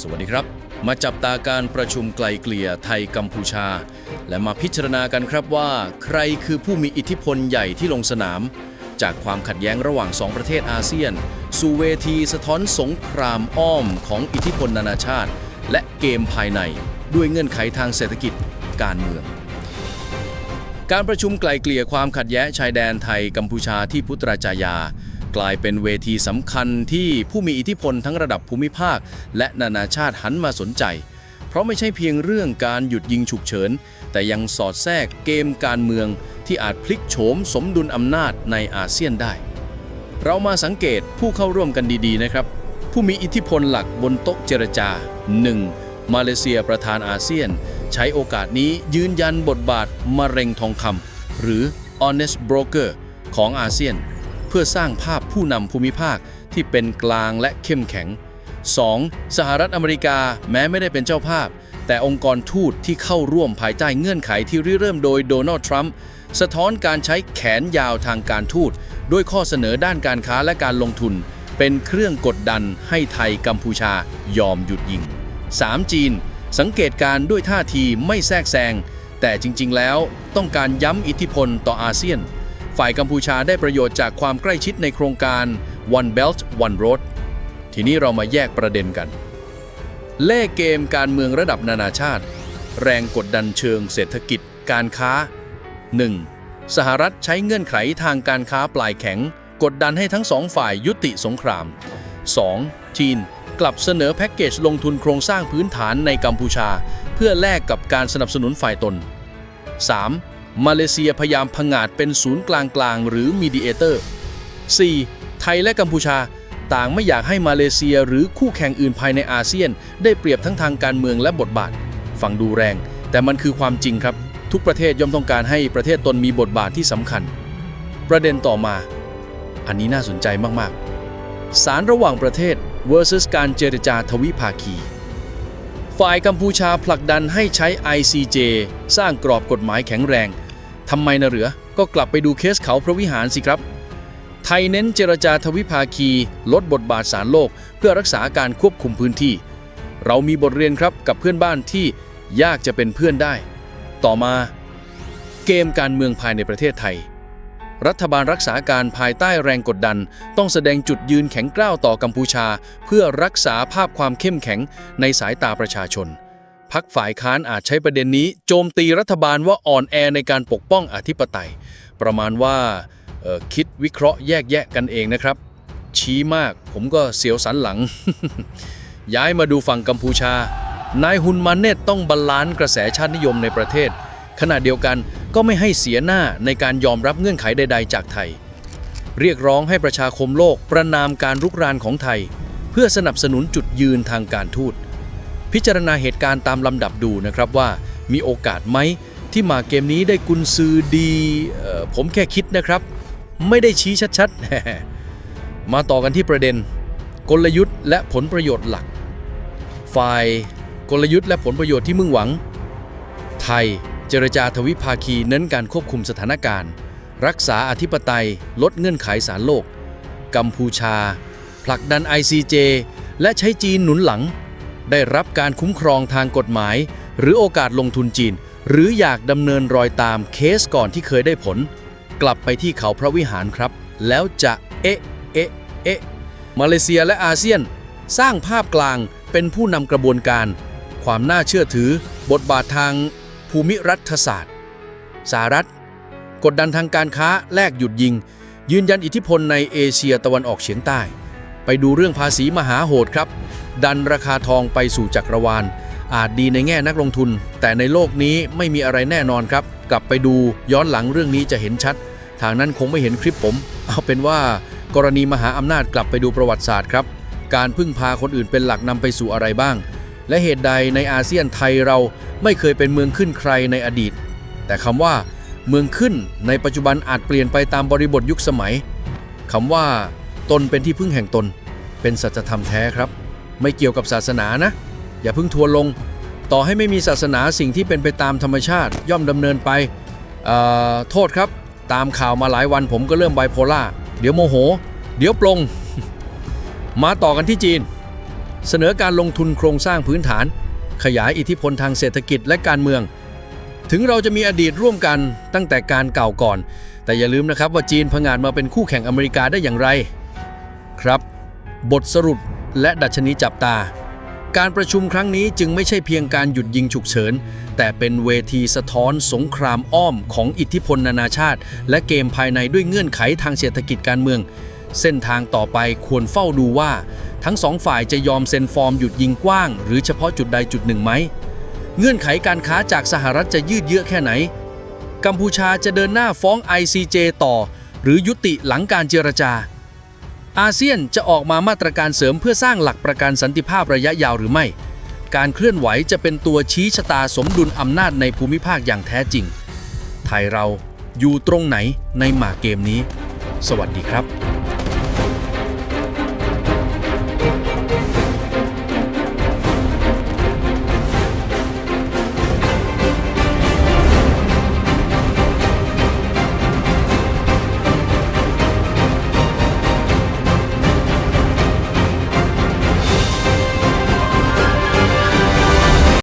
สวัสดีครับ มาจับตาการประชุมไกลเกลี่ยไทยกัมพูชา และมาพิจารณากันครับว่า ใครคือผู้มีอิทธิพลใหญ่ที่ลงสนาม จากความขัดแย้งระหว่างสองประเทศอาเซียน สู่เวทีสะท้อนสงครามอ้อมของอิทธิพลนานาชาติ และเกมภายใน ด้วยเงื่อนไขทางเศรษฐกิจการเมือง การประชุมไกลเกลี่ยความขัดแย้งชายแดนไทยกัมพูชาที่พุตราจายา กลายเป็นเวทีสำคัญที่ผู้มีอิทธิพลทั้งระดับภูมิภาค และนานาชาติหันมาสนใจ เพราะไม่ใช่เพียงเรื่องการหยุดยิงฉุกเฉิน แต่ยังสอดแทรกเกมการเมืองที่อาจพลิกโฉมสมดุลอำนาจในอาเซียนได้ เรามาสังเกตผู้เข้าร่วมกันดีๆนะครับ ผู้มีอิทธิพลหลักบนโต๊ะเจรจา 1. มาเลเซียประธานอาเซียน ใช้โอกาสนี้ยืนยันบทบาทมะเร็งทองคำหรือ honest broker ของอาเซียน เพื่อสร้างภาพผู้นำภูมิภาคที่เป็นกลางและเข้มแข็ง 2. สหรัฐอเมริกาแม้ไม่ได้เป็นเจ้าภาพ แต่องค์กรทูตที่เข้าร่วมภายใต้เงื่อนไขที่ริเริ่มโดยโดนัลด์ทรัมป์สะท้อนการใช้แขนยาวทางการทูตด้วยข้อเสนอด้านการค้าและการลงทุน เป็นเครื่องกดดันให้ไทยกัมพูชายอมหยุดยิง 3. จีน สังเกตการ์ด้วยท่าทีไม่แทรกแซงแต่จริงๆแล้วต้องการย้ำอิทธิพลต่ออาเซียน ฝ่ายกัมพูชาได้ประโยชน์จากความใกล้ชิดในโครงการ One Belt One Road ทีนี้เรามาแยกประเด็นกัน เล่เกมการเมืองระดับนานาชาติ แรงกดดันเชิงเศรษฐกิจ การค้า 1. สหรัฐใช้เงื่อนไขทางการค้าปลายแข็ง กดดันให้ทั้งสองฝ่ายยุติสงคราม 2. จีนกลับเสนอแพ็กเกจลงทุนโครงสร้างพื้นฐานในกัมพูชา เพื่อแลกกับการสนับสนุนฝ่ายตน 3. มาเลเซียพยายามผงาดเป็นศูนย์กลางกลางหรือมีดีเอเตอร์ 4. ไทยและกัมพูชา ต่างไม่อยากให้มาเลเซียหรือคู่แข่งอื่นภายในอาเซียน ได้เปรียบทั้งทางการเมืองและบทบาท ฟังดูแรง แต่มันคือความจริงครับ ทุกประเทศย่อมต้องการให้ประเทศตนมีบทบาทที่สำคัญ ประเด็นต่อมา อันนี้น่าสนใจมากๆ สารระหว่างประเทศ versus การเจรจาทวิภาคี ฝ่ายกัมพูชาผลักดันให้ใช้ ICJ สร้างกรอบกฎหมายแข็งแรง ทำไมนะเหรือ ก็กลับไปดูเคสเขาพระวิหารสิครับ ไทยเน้นเจรจาทวิภาคี ลดบทบาทสารโลก เพื่อรักษาการควบคุมพื้นที่ เรามีบทเรียนครับกับเพื่อนบ้านที่ยากจะเป็นเพื่อนได้ ต่อมา เกมการเมืองภายในประเทศไทย รัฐบาลรักษาการภายใต้แรงกดดัน ต้องแสดงจุดยืนแข็งกร้าวต่อกัมพูชา เพื่อรักษาภาพความเข้มแข็งในสายตาประชาชน พักฝ่ายค้านอาจใช้ประเด็นนี้ โจมตีรัฐบาลว่าอ่อนแอในการปกป้องอธิปไตย ประมาณว่าออคิดวิเคราะห์แยกแยะกันเองนะครับ ชี้มากผมก็เสียวสันหลัง ย้ายมาดูฝั่งกัมพูชา นายฮุนมาเนตต้องบาลานซ์กระแสชาตินิยมในประเทศ ขณะเดียวกันก็ไม่ให้เสียหน้าในการยอมรับเงื่อนไขใด ๆ จากไทย เรียกร้องให้ประชาคมโลกประนามการรุกรานของไทย เพื่อสนับสนุนจุดยืนทางการทูต พิจารณาเหตุการณ์ตามลำดับดูนะครับว่ามีโอกาสไหมที่มาเกมนี้ได้กุนซือดีออผมแค่คิดนะครับ ไม่ได้ชี้ชัดๆ มาต่อกันที่ประเด็น กลยุทธ์และผลประโยชน์หลัก ฝ่ายกลยุทธ์และผลประโยชน์ที่มุ่งหวัง ไทยเจรจาทวิภาคีเน้นการควบคุมสถานการณ์ รักษาอธิปไตยลดเงื่อนไขสารโลก กัมพูชา ผลักดัน ICJ และใช้จีนหนุนหลัง ได้รับการคุ้มครองทางกฎหมาย หรือโอกาสลงทุนจีน หรืออยากดำเนินรอยตามเคสก่อนที่เคยได้ผล กลับไปที่เขาพระวิหารครับ แล้วจะเอ๊ะเอ๊ะเอ๊ะมาเลเซียและอาเซียน สร้างภาพกลางเป็นผู้นำกระบวนการ ความน่าเชื่อถือ บทบาททางภูมิรัฐศาสตร์สหรัฐ กดดันทางการค้าแลกหยุดยิง ยืนยันอิทธิพลในเอเชียตะวันออกเฉียงใต้ ไปดูเรื่องภาษีมหาโหดครับ ดันราคาทองไปสู่จักรวาล อาจดีในแง่นักลงทุน แต่ในโลกนี้ไม่มีอะไรแน่นอนครับ กลับไปดูย้อนหลังเรื่องนี้จะเห็นชัด ทางนั้นคงไม่เห็นคลิปผม เอาเป็นว่ากรณีมหาอำนาจกลับไปดูประวัติศาสตร์ครับ การพึ่งพาคนอื่นเป็นหลักนำไปสู่อะไรบ้าง และเหตุใดในอาเซียนไทยเราไม่เคยเป็นเมืองขึ้นใครในอดีต แต่คำว่า เมืองขึ้นในปัจจุบันอาจเปลี่ยนไปตามบริบทยุคสมัยคำว่า ตนเป็นที่พึ่งแห่งตน เป็นสัจธรรมแท้ครับ ไม่เกี่ยวกับศาสนานะ อย่าเพึ่งทัวลง ต่อให้ไม่มีศาสนาสิ่งที่เป็นไปตามธรรมชาติ ย่อมดำเนินไปโทษครับ ตามข่าวมาหลายวันผมก็เริ่มไบโพล่าเดี๋ยวโมโห เดี๋ยวปลง มาต่อกันที่จีน เสนอการลงทุนโครงสร้างพื้นฐาน ขยายอิทธิพลทางเศรษฐกิจและการเมือง ถึงเราจะมีอดีตร่วมกันตั้งแต่การเก่าก่อน แต่อย่าลืมนะครับว่าจีนผงาดมาเป็นคู่แข่งอเมริกาได้อย่างไร ครับ บทสรุป และดัชนีจับตา การประชุมครั้งนี้จึงไม่ใช่เพียงการหยุดยิงฉุกเฉิน แต่เป็นเวทีสะท้อนสงครามอ้อมของอิทธิพลนานาชาติ และเกมภายในด้วยเงื่อนไขทางเศรษฐกิจการเมือง เส้นทางต่อไปควรเฝ้าดูว่า ทั้งสองฝ่ายจะยอมเซ็นฟอร์มหยุดยิงกว้าง หรือเฉพาะจุดใดจุดหนึ่งไหมเงื่อนไขการค้าจากสหรัฐจะยืดเยื้อแค่ไหน กัมพูชาจะเดินหน้าฟ้อง ICJ ต่อ หรือยุติหลังการเจรจา อาเซียนจะออกมามาตรการเสริมเพื่อสร้างหลักประกันสันติภาพระยะยาวหรือไม่ การเคลื่อนไหวจะเป็นตัวชี้ชะตาสมดุลอำนาจในภูมิภาคอย่างแท้จริง ไทยเราอยู่ตรงไหนในหมากเกมนี้ สวัสดีครับ